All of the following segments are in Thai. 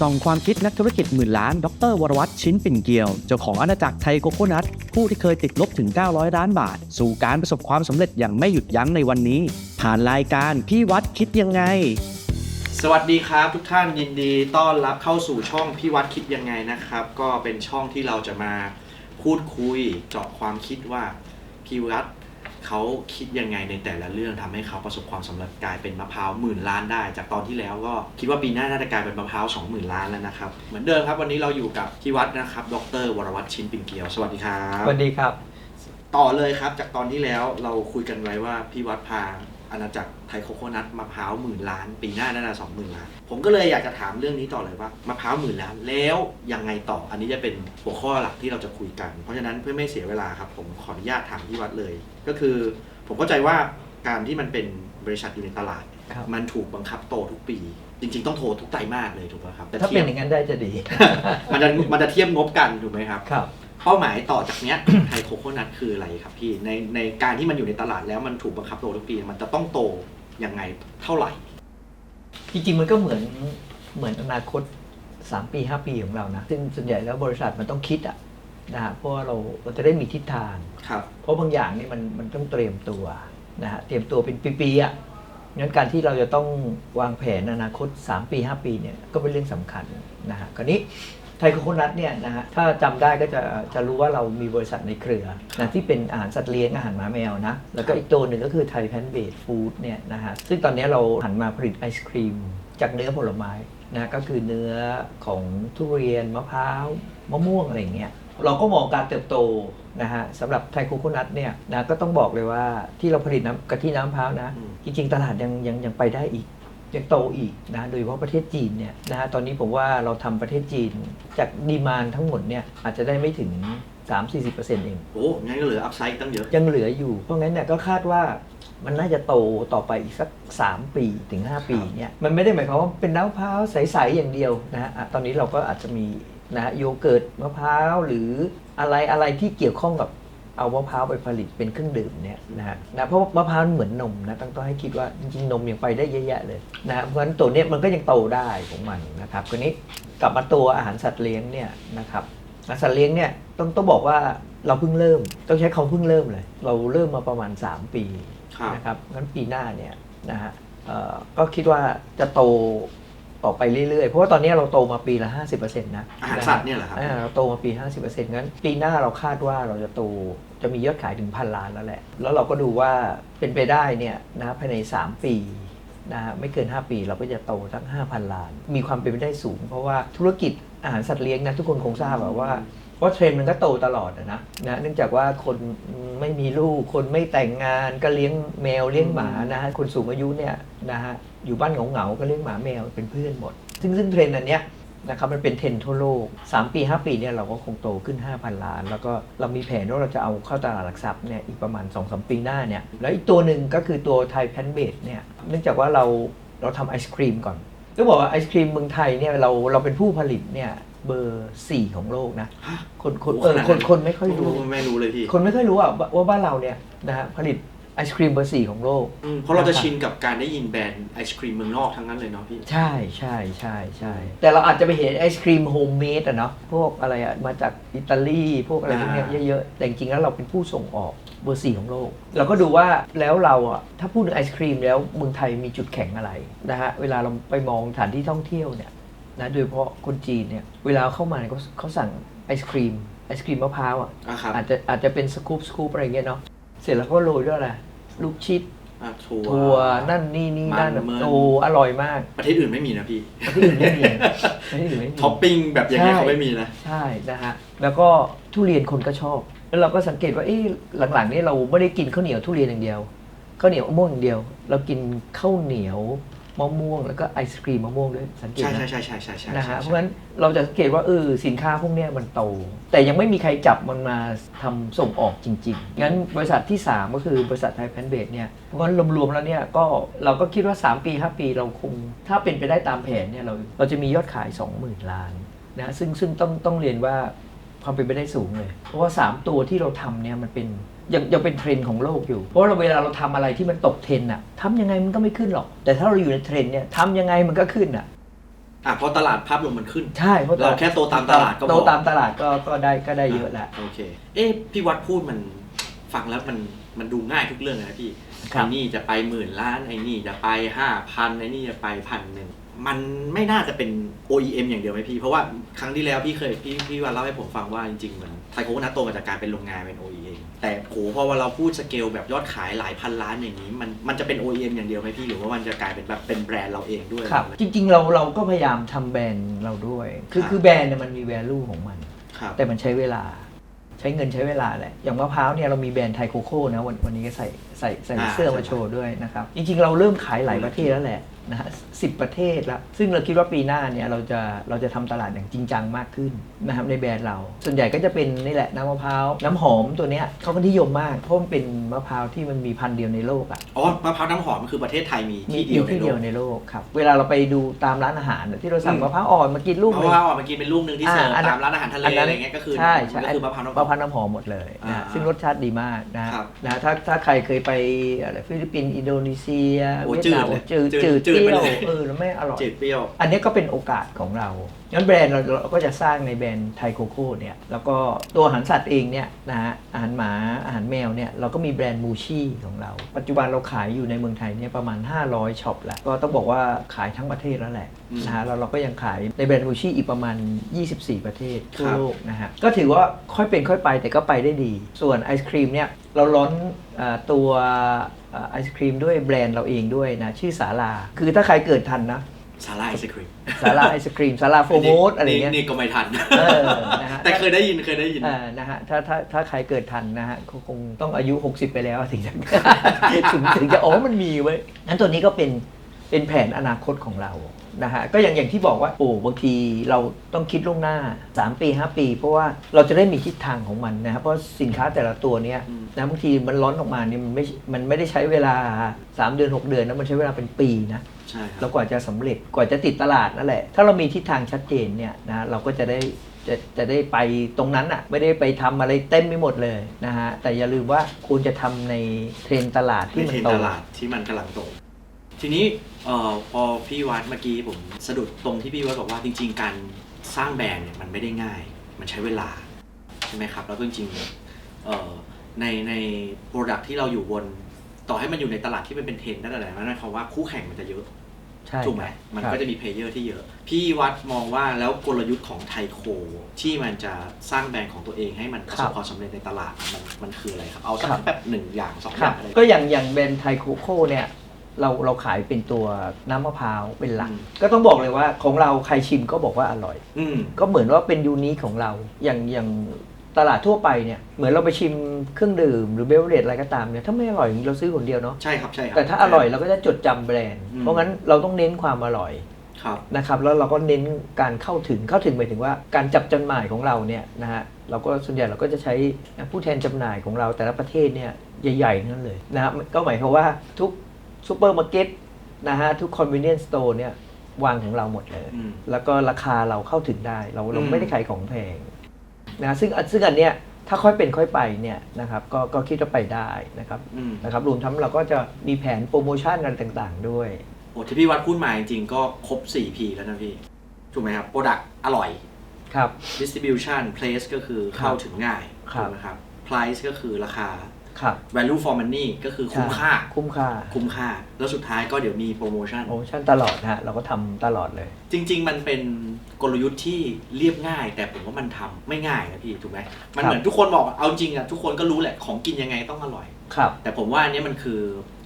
ส่องความคิดนักธุรกิจหมื่นล้าน ดร วรวัตรชิ้นปิ่นเกลียว เจ้าของอาณาจักรไทยโกโก้นัท ผู้ที่เคยติดลบถึง 900 ล้านบาท สู่การประสบความสำเร็จอย่างไม่หยุดยั้งในวันนี้ ผ่านรายการพี่วัดคิดยังไง สวัสดีครับทุกท่านยินดีต้อนรับเข้าสู่ช่องพี่วัดคิดยังไงนะครับ ก็เป็นช่องที่เราจะมาพูดคุยเจาะความคิดว่าพี่วัด เขาคิดยังไงในแต่ละเรื่องทำให้เขาประสบความสำเร็จกลายเป็นมะพร้าวหมื่นล้านได้ จากตอนที่แล้วก็คิดว่าปีหน้าน่าจะกลายเป็นมะพร้าวสองหมื่นล้านแล้วนะครับ เหมือนเดิมครับวันนี้เราอยู่กับพี่วัดนะครับ ดร วรวัตรชินปิ่นเกลียว สวัสดีครับ สวัสดีครับ ต่อเลยครับ จากตอนที่แล้วเราคุยกันไว้ว่าพี่วัดพา อาณาจักรไทยโคโคนัทมะพร้าวหมื่นล้าน ปีหน้าน่าจะสองหมื่นล้าน ผมก็เลยอยากจะถามเรื่องนี้ต่อเลยว่ามะพร้าวหมื่นล้านแล้วยังไงต่อ อันนี้จะเป็นหัวข้อหลักที่เราจะคุยกัน เพราะฉะนั้นเพื่อไม่เสียเวลาครับ ผมขออนุญาตถามพี่วัดเลย ก็คือผมเข้าใจว่าการที่มันเป็นบริษัทอยู่ในตลาดครับมันถูกบังคับโตทุกปี จริง ๆ ต้องโทรทุกไตรมาสเลยถูกไหมครับแต่ถ้าทีเป็ยนบอย่างนั้นได้จะดี มันจะมันจะเทียบงบกันถูกไหมครับครับ เป้าหมายต่อจากเนี้ย ไทยโคโคนัทคืออะไรครับพี่ในในการที่มันอยู่ในตลาดแล้วมันถูกบังคับโตทุกปี มันจะต้องโตยังไงเท่าไหร่ จริงๆมันก็เหมือนเหมือนอนาคต 3 ปี 5 ปีของเรานะ ซึ่งส่วนใหญ่แล้วบริษัทมันต้องคิดอะนะฮะเพราะว่าเราเราจะได้มีทิศทาง ครับ เพราะบางอย่างนี่มันมันต้องเตรียมตัวนะฮะเตรียมตัวเป็นปีๆอะงั้นการที่เราจะต้องวางแผนอนาคต 3 ปี 5 ปีเนี่ยก็เป็นเรื่องสำคัญนะฮะคราวนี้ ไทยโคโคนัทเนี่ยนะฮะถ้าจำได้ก็จะจะรู้ว่าเรามีบริษัทในเครือนะที่เป็นอาหารสัตว์เลี้ยงอาหารหมาแมวนะ แล้วก็อีกตัวหนึ่งก็คือไทยแพนเบดฟู้ดเนี่ยนะฮะซึ่งตอนนี้เราหันมาผลิตไอศครีม จากเนื้อผลไม้นะก็คือเนื้อของทุเรียนมะพร้าวมะม่วงอะไรอย่างเงี้ยเราก็มองการเติบโตนะฮะสำหรับไทยโคโคนัทเนี่ยนะก็ต้องบอกเลยว่าที่เราผลิตน้ำกะทิน้ำมะพร้าวนะอืมจริง ๆ ตลาดยังยังยังไปได้อีก ยังโตอีกนะโดยเฉพาะประเทศจีนเนี่ยนะฮะตอนนี้ผมว่าเราทำประเทศจีนจากดีมานทั้งหมดเนี่ยอาจจะได้ไม่ถึง 3-40%เองโอ้งั้นก็เหลืออัพไซด์ตั้งเยอะยังเหลืออยู่ เพราะงั้นเนี่ยก็คาดว่ามันน่าจะโตต่อไปอีกสัก 3 ปีถึง 5 ปีเนี่ยมันไม่ได้หมายความว่าเป็นน้ำมะพร้าวใส ๆ อย่างเดียวนะฮะอะตอนนี้เราก็อาจจะมีนะฮะโยเกิร์ตมะพร้าวหรืออะไรอะไรที่เกี่ยวข้องกับ เอามะพร้าวไปผลิตเป็นเครื่องดื่มเนี่ยนะฮะนะเพราะมะพร้าวเหมือนนมนะต้องต้องให้คิดว่าจริงๆนมยังไปได้เยอะแยะเลยนะฮะเพราะฉะนั้นตัวเนี้ยมันก็ยังโตได้ของมันนะครับคราวนี้กลับมาตัวอาหารสัตว์เลี้ยงเนี่ยนะครับอาหารสัตว์เลี้ยงเนี่ยต้องต้องบอกว่าเราเพิ่งเริ่ม ต้องใช้คำเพิ่งเริ่มเลย เราเริ่มมาประมาณ 3 ปีครับนะครับงั้นปีหน้าเนี่ยนะฮะก็คิดว่าจะโต ต่อไปเรื่อยๆ เพราะว่าตอนนี้เราโตมาปีละ 50%นะอาหารสัตว์เนี่ยเหรอครับอ่าเราโตมาปี 50%งั้นปีหน้าเราคาดว่าเราจะโตจะมียอดขายถึงพันล้านแล้วแหละ แล้วเราก็ดูว่าเป็นไปได้เนี่ยนะภายใน 3 ปีนะฮะไม่เกิน 5 ปีเราก็จะโตทั้ง 5,000 ล้าน มีความเป็นไปได้สูง เพราะว่าธุรกิจอาหารสัตว์เลี้ยงนะทุกคนคงทราบอะว่าเพราะเทรนด์มันก็โตตลอดอะนะนะเนื่องจากว่าคนไม่มีลูก คนไม่แต่งงานก็เลี้ยงแมวเลี้ยงหมานะฮะคนสูงอายุเนี่ยนะฮะ อยู่บ้านเหงาๆก็เลี้ยงหมาแมวเป็นเพื่อนหมด ซึ่งซึ่งเทรนด์อันเนี้ยนะครับมันเป็นเทรนด์ทั่วโลก 3 ปี 5 ปีเนี่ยเราก็คงโตขึ้น 5,000 ล้าน แล้วก็เรามีแผนว่าเราจะเอาเข้าตลาดหลักทรัพย์เนี่ยอีกประมาณ 2-3 ปีหน้าเนี่ยแล้วอีกตัวหนึ่งก็คือตัวไทยแพนเบดเนี่ยเนื่องจากว่าเราเราทำไอศครีมก่อนก็บอกว่าไอศครีมเมืองไทยเนี่ยเราเราเป็นผู้ผลิตเนี่ยเบอร์ 4 ของโลกนะฮะคนคนโอ้เออขนาดคนนั้นคนไม่ค่อยรู้โไม่รู้เลยพี่ คนไม่ค่อยรู้อะว่าว่าบ้านเราเนี่ยนะฮะผลิต ไอศครีมเบอร์สี่ของโลก อืมเพราะเราจะชินกับการได้ยินแบรนด์ไอศครีมเมืองนอกทั้งนั้นเลยเนาะพี่ ใช่ใช่ใช่ใช่แต่เราอาจจะไปเห็นไอศครีมโฮมเมดอะเนาะพวกอะไรอะมาจากอิตาลี พวกอะไรพวกเนี้ยอ่า เยอะๆ แต่จริงๆแล้วเราเป็นผู้ส่งออกเบอร์สี่ของโลก เราก็ดูว่าแล้วเราอะถ้าพูดถึงไอศครีมแล้วเมืองไทยมีจุดแข็งอะไรนะฮะเวลาเราไปมองสถานที่ท่องเที่ยวเนี่ยนะโดยเฉพาะคนจีนเนี่ยเวลาเข้ามาเนี่ยเขาเขาสั่งไอศครีมไอศครีมมะพร้าวอะ อะครับ อาจจะอาจจะเป็นสกู๊ปสกู๊ปอะไรอย่างเงี้ยเนาะเสร็จแล้วก็โรยด้วยอะไร ลูกชิดอะทัวถั่วนั่นนี่นี่นั่นมันเมินโอ้อร่อยมากประเทศอื่นไม่มีนะพี่ที่อื่นไม่มีที่อื่นไม่มี ท็อปปิ้งแบบอย่างเงี้ยใช่ เขาไม่มีนะ ใช่นะฮะแล้วก็ทุเรียนคนก็ชอบ แล้วเราก็สังเกตว่าเอ๊ะหลังๆนี้เราไม่ได้กินข้าวเหนียวทุเรียนอย่างเดียวข้าวเหนียวมะม่วงอย่างเดียว เรากินข้าวเหนียว มะม่วงแล้วก็ไอศครีมมะม่วงด้วยสังเกตใช่นะใช่ใช่ใช่ใช่ใช่นะฮะใช่เพราะฉะนั้นเราจะสังเกตว่าเออสินค้าพวกเนี้ยมันโต แต่ยังไม่มีใครจับมันมาทำส่งออกจริง ๆ งั้นบริษัทที่ 3 ก็คือบริษัทไทยแพนเบดเนี่ยเพราะงั้นรวมๆแล้วเนี่ยก็เราก็คิดว่า 3 ปี 5 ปีเราคง ถ้าเป็นไปได้ตามแผนเนี่ยเราเราจะมียอดขาย 20,000 ล้านนะซึ่งซึ่งต้องต้องเรียนว่าความเป็นไปได้สูงเลย เพราะว่า 3 ตัวที่เราทำเนี่ยมันเป็น ยังยังเป็นเทรนด์ของโลกอยู่ เพราะเราเวลาเราทำอะไรที่มันตกเทรนด์อะทำยังไงมันก็ไม่ขึ้นหรอก แต่ถ้าเราอยู่ในเทรนด์เนี่ยทำยังไงมันก็ขึ้นอะอะเพราะตลาดภาพรวมมันขึ้น ใช่เพราะเราแค่โตตามตลาดก็พอโตตามตลาดก็ก็ได้ก็ได้เยอะแล้วโอเค เอ๊ะพี่วัดพูดมันฟังแล้วมันมันดูง่ายทุกเรื่องเลยนะพี่ครับ ไอ้นี่จะไปหมื่นล้านไอ้นี่จะไปห้าพันไอ้นี่จะไปพันหนึ่งมันไม่น่าจะเป็น OEM อย่างเดียวไหมพี่ เพราะว่าครั้งที่แล้วพี่เคยพี่พี่วันเล่าให้ผมฟังว่าจริงๆมันไทโคนัทโตมาจากการเป็นโรงงานเป็น OEM แต่โหพอว่าเราพูดสเกลแบบยอดขายหลายพันล้านอย่างนี้ มันมันจะเป็น OEM อย่างเดียวไหมพี่หรือว่ามันจะกลายเป็นแบบเป็นแบรนด์เราเองด้วยครับ จริง ๆ เราเราก็พยายามทำแบรนด์เราด้วย คือครับคือแบรนด์เนี่ยมันมี value ของมันครับแต่มันใช้เวลา ใช้เงินใช้เวลาแหละอย่างมะพร้าวเนี่ยเรามีแบรนด์ไทโคโค่นะวันวันนี้ก็ใส่ ใส่ใส่อ่าเสื้อใช่มาโชว์ด้วยนะครับ จริงๆ เราเริ่มขายหลายประเทศแล้วแหละนะฮะสิประเทศแล้วซึ่งเราคิดว่าปีหน้าเนี่ยเราจะเราจะทำตลาดอย่างจริงจังมากขึ้นนะครับในแบรนด์เรา ส่วนใหญ่ก็จะเป็นนี่แหละน้ำมะพร้าวน้ำหอมตัวเนี้ยเขาก็นิยมมากเพราะมันเป็นมะพร้าวที่มันมีพันธุ์เดียวในโลกอะอ๋อมะพร้าวน้ำหอมมันคือประเทศไทยมีมีที่เดียวในที่โลเดียวกในโลกครับเวลาเราไปดูตามร้านอาหารน่ะที่เราสั่งอืมมะพร้าวอ่อนมากินลูกเพหนึราะง ว่ามันกินเป็นลูกหนึ่งที่เสิร์ฟอ่าอันนั้น ตามร้านอาหารทะเลอันนั้นอะไรเงี้ยก็คือใช่ใช่มันก็คือมะพร้าวน้ำหอมะมพร้าวน้ำหอมหมดเลยนะอ่าซึ่งรสชาติดีมากนะครับ นะถ้าถ้าใครเคยไปอะไรฟิลิปปินส์อินโดนีเซียโอ้เวียดนามจืดเลยจืดจืจืดดจืดเปรี้ยวไปเลย เออแล้วไม่อร่อย จืดเปรี้ยว อันนี้ก็เป็นโอกาสของเรา งั้นแบรนด์เราเราก็จะสร้างในแบรนด์ไทโคโค่เนี่ย แล้วก็ตัวอาหารสัตว์เองเนี่ยนะฮะ อาหารหมา อาหารแมวเนี่ย เราก็มีแบรนด์มูชี่ของเรา ปัจจุบันเราขายอยู่ในเมืองไทยเนี่ยประมาณ 500ช็อปแล้ว ก็ต้องบอกว่าขายทั้งประเทศแล้วแหละอืมนะฮะแล้วเราก็ยังขายในแบรนด์มูชี่อีกประมาณ 24 ประเทศทั่วครับโลกนะฮะ ก็ถือว่าค่อยเป็นค่อยไปแต่ก็ไปได้ดี ส่วนไอศครีมเนี่ยเราล้อนเอ่อตัวเอ่อไอศครีมด้วยแบรนด์เราเองด้วยนะ ชื่อสาลา คือถ้าใครเกิดทันนะสาลาไอศครีมสาลาไอศครีมสาลาโฟโมสอะไรเงี้ยนี่ก็ไม่ทันเออนะฮะแต่เคยได้ยินเคยได้ยินอ่านะฮะถ้าถ้าถ้าใครเกิดทันนะฮะก็คงต้องอายุ 60 ไปแล้วถึงจะถึงถึงจะอ๋อมันมีเว้ยงั้นตัวนี้ก็เป็นเป็นแผนอนาคตของเรา นะฮะก็อย่างอย่างที่บอกว่าโอ้บางทีเราต้องคิดล่วงหน้า 3 ปี 5 ปี เพราะว่าเราจะได้มีทิศทางของมันนะครับเพราะสินค้าแต่ละตัวเนี้ยอืมนะบางทีมันร้อนออกมาเนี่ยมันไม่มันไม่ได้ใช้เวลา 3 เดือน 6 เดือนนะมันใช้เวลาเป็นปีนะใช่ครัแล้บวกว่าจะสำเร็จกว่าจะติดตลาดนั่นแหละ ถ้าเรามีทิศทางชัดเจนเนี่ยนะเราก็จะได้จะจะได้ไปตรงนั้นอะไม่ได้ไปทำอะไรเต็มไปหมดเลยนะฮะแต่อย่าลืมว่าคุณจะทำในเทรนด์ตลาดในที่มัเทรนนโตด์ตลาดที่มันกำลังโต ทีนี้เอ่อพอพี่วัดเมื่อกี้ผมสะดุดตรงที่พี่วัดบอกว่าจริง ๆ การสร้างแบรนด์เนี่ยมันไม่ได้ง่าย มันใช้เวลาใช่ไหมครับ แล้วก็จริงๆเอ่อในในโปรดักที่เราอยู่บน ต่อให้มันอยู่ในตลาดที่มันเป็นเทรนด์ได้แต่ไหนนั่นหมายความว่าคู่แข่งมันจะเยอะ ใช่ถูกไหมครับมันครับก็จะมีเพลเยอร์ที่เยอะ พี่วัดมองว่าแล้วกลยุทธ์ของไทโค ที่มันจะสร้างแบรนด์ของตัวเองให้มันประสบความสำเร็จในตลาดมันมันคืออะไรครับ เอาสักแบบหนึ่งอย่างสองอครัย่าบงอะไรก็อย่างอย่างแบรนด์ไทโคโค่เนี่ย เราเราขายเป็นตัวน้ำมะพร้าวเป็นหลักอืมก็ต้องบอกเลยว่าของเราใครชิมก็บอกว่าอร่อย อืม ก็เหมือนว่าเป็นยูนิคของเรา อย่างอย่างตลาดทั่วไปเนี่ย เหมือนเราไปชิมเครื่องดื่มหรือเบเวอเรจอะไรก็ตามเนี่ย ถ้าไม่อร่อยเราซื้อคนเดียวเนาะ ใช่ครับใช่ครับแต่ถ้าอร่อยเราก็จะจดจำแบรนด์อืมเพราะงั้นเราต้องเน้นความอร่อยครับ นะครับ แล้วเราก็เน้นการเข้าถึง เข้าถึงหมายถึงว่าการจับจำหน่ายของเราเนี่ยนะฮะ เราก็ส่วนใหญ่เราก็จะใช้ผู้แทนจำหน่ายของเราแต่ละประเทศเนี่ยใหญ่ๆทั้งนั้นเลยนะครับก็หมายความว่าทุก ซูเปอร์มาร์เก็ตนะฮะทุกคอนเว n เนียนสโตร์เนี่ยวางของเราหมดเลย อืม แล้วก็ราคาเราเข้าถึงได้ เราเราอืมไม่ได้ขายของแพงนะซึ่งซึ่งอันเนี้ยถ้าค่อยเป็นค่อยไปเนี่ยนะครับก็ก็คิดว่าไปได้นะครับอืม นะครับรวมทั้งเราก็จะมีแผนโปรโมชั่นอะไรต่างๆ ด้วย โอ้ที่พี่วัดพูดมาจริงๆก็ครบ 4P แล้วนะพี่ ถูกไหมครับ Product อร่อย ครับ Distribution Place ก็คือเข้าถึงง่ายครับ ถูกไหมครับ Price ก็คือราคา ครับ Value for Money ก็คือคุ้มค่า คุ้มค่า คุ้มค่า แล้วสุดท้ายก็เดี๋ยวมีโปรโมชั่น โปรโมชั่นตลอดนะฮะ เราก็ทำตลอดเลย จริง ๆ มันเป็นกลยุทธ์ที่เรียบง่าย แต่ผมว่ามันทำไม่ง่ายนะพี่ ถูกไหม มันครับเหมือนทุกคนบอกอะเอาจริงอะทุกคนก็รู้แหละ ของกินยังไงต้องอร่อย ครับ แต่ผมว่าอันเนี้ยมันคือ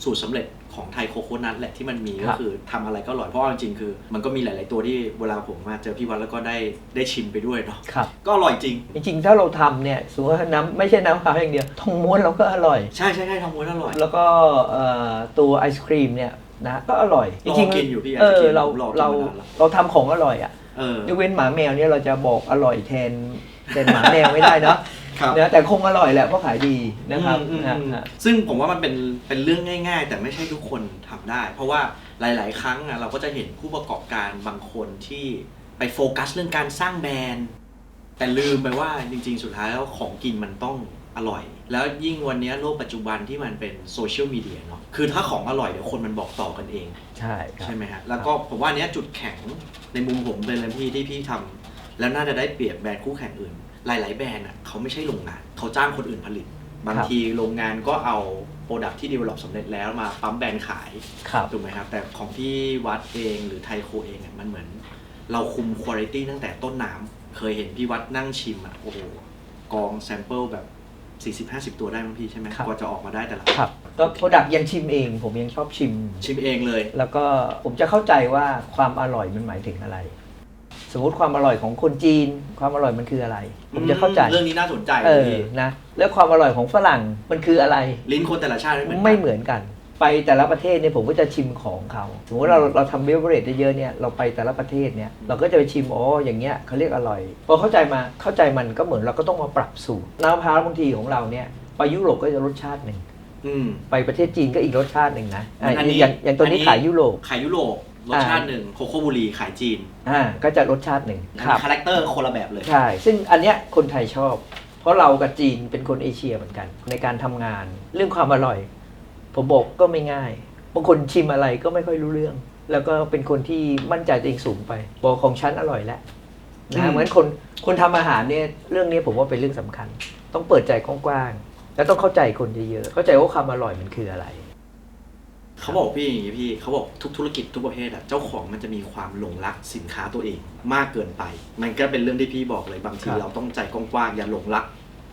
สูตรสำเร็จ ของไทยโคโคนัทแหละที่มันมีครัก็บคือทำอะไรก็อร่อยเพราะว่าจริงๆคือ มันก็มีหลาย ๆตัวที่เวลาผมมาเจอพี่วัดแล้วก็ได้ได้ชิมไปด้วยเนาะครับก็อร่อยจริง จริงๆ ถ้าเราทำเนี่ยสมมติว่าน้ำไม่ใช่น้ำมะพร้าวอย่างเดียวทองม้วนเราก็อร่อย ใช่ใช่ใช่ทำม้วนอร่อย แล้วก็เอ่อตัวไอศครีมเนี่ยนะก็อร่อยจรอริงๆกินอยู่พี่ไอเอศอกรีมเราผมรอกินเรามานานแล้วเราทำของอร่อยอะเออยกเว้นหมาแมวเนี่ยเราจะบอกอร่อยแทนแทนหมาแมวไม่ได้เนาะ ครับนะแต่คงอร่อยแหละเพราะขายดีนะครับอืมนะอืมฮะ ซึ่งผมว่ามันเป็นเป็นเรื่องง่าย ๆ แต่ไม่ใช่ทุกคนทำได้ เพราะว่าหลาย ๆ ครั้งอะเราก็จะเห็นผู้ประกอบการบางคนที่ไปโฟกัสเรื่องการสร้างแบรนด์ แต่ลืมไปว่าจริง ๆ สุดท้ายแล้วของกินมันต้องอร่อย แล้วยิ่งวันนี้โลกปัจจุบันที่มันเป็นโซเชียลมีเดียเนาะคือถ้าของอร่อยเดี๋ยวคนมันบอกต่อกันเอง ใช่ครับ ใช่ไหมฮะ แล้วก็ผมว่าอันเนี้ยจุดแข็งในมุมผมเป็นเลยพี่ที่พี่ทำแล้วน่าจะได้เปรียบแบรนด์คู่แข่งอื่น หลาย ๆ แบรนด์อะเขาไม่ใช่โรงงาน เขาจ้างคนอื่นผลิต บางทีโรงงานก็เอาโปรดักที่ดีเวลลอปสำเร็จแล้วมาปั๊มแบรนด์ขายครับ ถูกไหมครับ แต่ของพี่วัดเองหรือไทโคเองเนี่ยมันเหมือน เราคุมคุณภาพตั้งแต่ต้นน้ำเคยเห็นพี่วัดนั่งชิมอะโอ้โหกองแซมเปิลแบบ 40-50 ตัวได้มั้งพี่ใช่ไหมครับ กว่าจะออกมาได้แต่ละครับ ก็โปรดักยังชิมเอง ผมยังชอบชิม ชิมเองเลย แล้วก็ผมจะเข้าใจว่าความอร่อยมันหมายถึงอะไร สมมติความอร่อยของคนจีน ความอร่อยมันคืออะไร ผมจะเข้าใจเรื่องนี้น่าสนใจเออพี่นะแล้วความอร่อยของฝรั่งมันคืออะไร ลิ้นคนแต่ละชาติไม่เหมือนกันไม่เหมือนกันไปแต่ละประเทศเนี่ยผมก็จะชิมของเขาสมมติเราเราทำเบเวอร์เรจเยอะๆเนี่ยเราไปแต่ละประเทศเนี่ยเราก็จะไปชิมอ๋ออย่างเงี้ยเขาเรียกอร่อยพอเข้าใจมาเข้าใจมันก็เหมือนเราก็ต้องมาปรับสูตรน้ำมะพร้าวบางทีของเราเนี่ยไปยุโรปก็จะรสชาติหนึ่งอืมไปประเทศจีนก็อีกรสชาติหนึ่งนะอะอันนี้อย่างอย่างตัวนี้อันนี้ขายยุโรปขายยุโรป รสชาติหนึ่งโคโคบุรีขายจีนอ่าก็จะรสชาติหนึ่งอันนี้คาแรคเตอร์คนละแบบเลยใช่ซึ่งอันเนี้ยคนไทยชอบ เพราะเรากับจีนเป็นคนเอเชียเหมือนกัน ในการทำงาน เรื่องความอร่อย ผมบอกก็ไม่ง่ายบางคนชิมอะไรก็ไม่ค่อยรู้เรื่อง แล้วก็เป็นคนที่มั่นใจตัวเองสูงไป บอกของฉันอร่อยแล้วอืนะมเหมือนคนคนทำอาหารเนี่ยเรื่องนี้ผมว่าเป็นเรื่องสำคัญ ต้องเปิดใจกว้างๆแล้วต้องเข้าใจคนเยอะๆเข้าใจว่าความอร่อยมันคืออะไร เขาบอกพี่อย่างนี้พี่เขาบอกทุกธุรกิจทุกประเภทอะเจ้าของมันจะมีความหลงรักสินค้าตัวเองมากเกินไป มันก็เป็นเรื่องที่พี่บอกเลยบางทีครับ เราต้องใจกว้างๆอย่าหลงรัก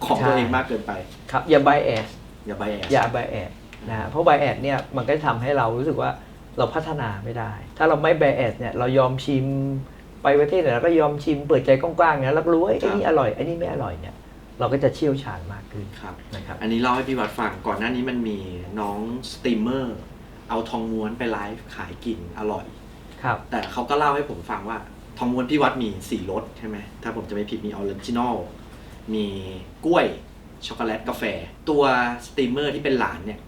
ของตัวเองมากเกินไป ครับอย่า bias อย่าไปแออย่า bias นะฮะเพราะ bias เนี่ยมันก็จะทำให้เรารู้สึกว่าเราพัฒนาไม่ได้ ถ้าเราไม่ bias เนี่ยเรายอมชิมไปประเทศไหนเราก็ยอมชิมเปิดใจกว้างๆนะแล้วก็รู้ว่าเอ้ยไอ้นี่อร่อยไอ้นี่ไม่อร่อยเนี่ยเราก็จะเชี่ยวชาญมากขึ้นครับ นะครับ อันนี้เล่าให้พี่วัดฟังก่อนหน้านี้มันมีน้องสตรีมเมอร์ เอาทองม้วนไปไลฟ์ขายกินอร่อย ครับ แต่เขาก็เล่าให้ผมฟังว่า ทองม้วนพี่วัดมีสี่รสใช่ไหมถ้าผมจะไม่ผิดมีออริจินอลมีกล้วยช็อกโกแลตกาแฟ ตัวสตรีมเมอร์ที่เป็นหลานเนี่ย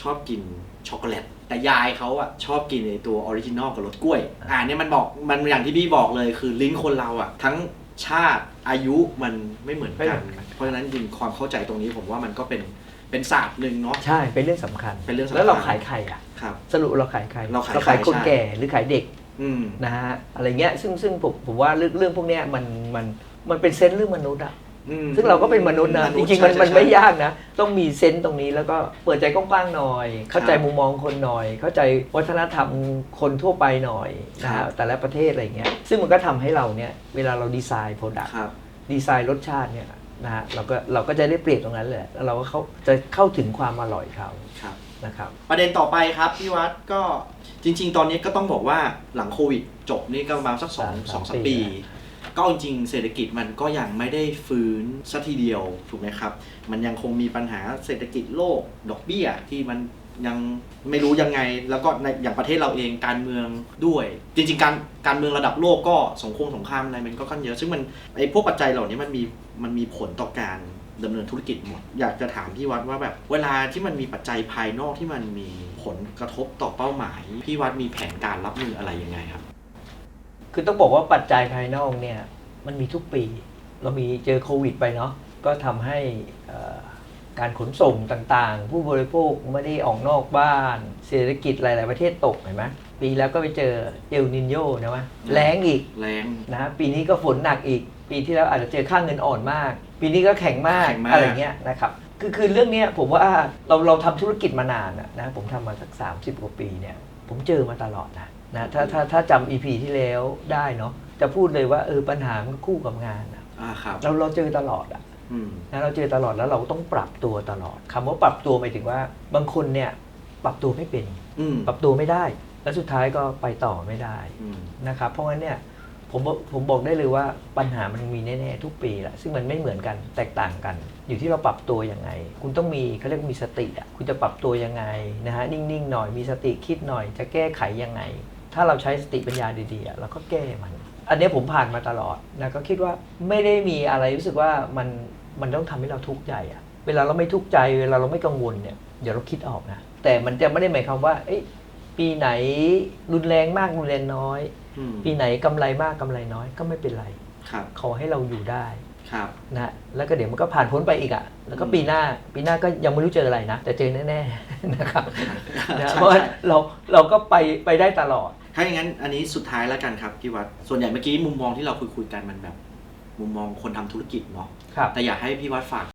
ชอบกินช็อกโกแลตแต่ยายเขาอะชอบกินในตัวออริจินอลกับรสกล้วย อ่าเนี่ยมันบอกมันอย่างที่พี่บอกเลยคือลิ้นคนเราอะทั้งชาติอายุมันไม่เหมือนไม่กัเหนมือนกัน เพราะฉะนั้นจริงความเข้าใจตรงนี้ผมว่ามันก็เป็น เป็นศาสตร์หนึ่งเนาะ ใช่เป็นเรื่องสำคัญ เป็นเรื่องสำคัญ แล้วเราขายใครอะ ครับ สรุปเราขายใครเราขายขายใครคนใช่ แก่หรือขายเด็กอืม นะฮะอะไรเงี้ยซึ่งซึ่งผมผมว่าเรื่องเรื่องพวกเนี้ยมันมันมันเป็นเซนส์เรื่องมนุษย์อะอืมซึ่งเราก็เป็นมนุษย์นะ จริงๆ มันใช่มันใช่ ไม่ยากนะ ต้องมีเซนส์ตรงนี้แล้วก็เปิดใจกว้างๆหน่อย เข้าใจครับมุมมองคนหน่อย เข้าใจวัฒนธรรมคนทั่วไปหน่อยนะครัฮะบ แต่ละประเทศอะไรเงี้ยซึ่งมันก็ทำให้เราเนี่ย เวลาเราดีไซน์โปรดักต์ครับ ดีไซน์รสชาติเนี่ย นะฮะเราก็เราก็จะได้เปรียบตรงนั้นแหละแล้วเราก็เข้าจะเข้าถึงความอร่อยเขาครับ นะครับ ประเด็นต่อไปครับพี่วัดก็จริง ๆ ตอนนี้ก็ต้องบอกว่าหลังโควิดจบนี่ก็ประมาณสักสองสามสองสามปี ปี ก็จริงๆเศรษฐกิจมันก็ยังไม่ได้ฟื้นสัทีเดียวถูกไหมครับ มันยังคงมีปัญหาเศรษฐกิจโลกดอกเบี้ยที่มัน ยังไม่รู้ยังไง แล้วก็ในอย่างประเทศเราเองการเมืองด้วย จริง ๆ การการเมืองระดับโลกก็สงครามสงครามอะไรมันก็ค่อนเยอะ ซึ่งมันไอ้พวกปัจจัยเหล่านี้มันมีมันมีผลต่อการดำเนินธุรกิจหมด อยากจะถามพี่วัดว่าแบบเวลาที่มันมีปัจจัยภายนอกที่มันมีผลกระทบต่อเป้าหมาย พี่วัดมีแผนการรับมืออะไรยังไงครับ คือต้องบอกว่าปัจจัยภายนอกเนี่ยมันมีทุกปี เรามีเจอโควิดไปเนาะก็ทำให้อ่อ การขนส่งต่างๆ ผู้บริโภคไม่ได้ออกนอกบ้าน เศรษฐกิจหลาย ๆ ประเทศตกเห็นไหมปีแล้วก็ไปเจอเอลนินโยนะวะแรงอีกแรงนะฮะปีนี้ก็ฝนหนักอีก ปีที่แล้วอาจจะเจอค่าเงินอ่อนมาก ปีนี้ก็แข็งมากแข็งมากอะไรเงี้ยนะครับคือคือเรื่องเนี้ยผมว่าเราเราทำธุรกิจมานานอะนะผมทำมาสัก 30 กว่าปีเนี่ยผมเจอมาตลอดนะนะถ้าถ้าถ้าจำ EP ที่แล้วได้เนาะจะพูดเลยว่าเออปัญหามันคู่กับงานอะอ่าครับเราเราเจอตลอดอะอืม นะเราเจอตลอดแล้วเราต้องปรับตัวตลอดคำว่าปรับตัวหมายถึงว่า บางคนเนี่ยปรับตัวไม่เป็นอืมปรับตัวไม่ได้ แล้วสุดท้ายก็ไปต่อไม่ได้อืมนะครับเพราะงั้นเนี่ยผมบอกผมบอกได้เลยว่าปัญหามันมีแน่ๆทุกปีแหละซึ่งมันไม่เหมือนกันแตกต่างกัน อยู่ที่เราปรับตัวยังไง คุณต้องมีเขาเรียกมีสติอะคุณจะปรับตัวยังไงนะฮะนิ่งๆหน่อยมีสติคิดหน่อย จะแก้ไขยังไง ถ้าเราใช้สติปัญญาดีๆอะเราก็แก้มัน อันเนี้ยผมผ่านมาตลอดนะก็คิดว่าไม่ได้มีอะไรรู้สึกว่ามัน มันต้องทำให้เราทุกข์ใจอะเวลาเราไม่ทุกข์ใจ เวลาเราไม่กังวลเนี่ยเดี๋ยวเราคิดออกนะ แต่มันจะไม่ได้หมายความว่าเอ้ยปีไหนรุนแรงมากรุนแรงน้อยอืมปีไหนกำไรมากกำไรน้อยก็ไม่เป็นไรครับขอให้เราอยู่ได้ครับนะฮะแล้วก็เดี๋ยวมันก็ผ่านพ้นไปอีกอะ แล้วก็ปีหน้าปีหน้าก็ยังไม่รู้เจออะไรนะ แต่เจอแน่ๆนะครับนะใช่เพราะว่าใช่เราเราก็ไปไปได้ตลอด ถ้าอย่างนั้นอันนี้สุดท้ายแล้วกันครับพี่วัดส่วนใหญ่เมื่อกี้มุมมองที่เราคุยคุยๆกันมันแบบ มุมมองคนทำธุรกิจเนาะครับ แต่อยากให้พี่วัดฝาก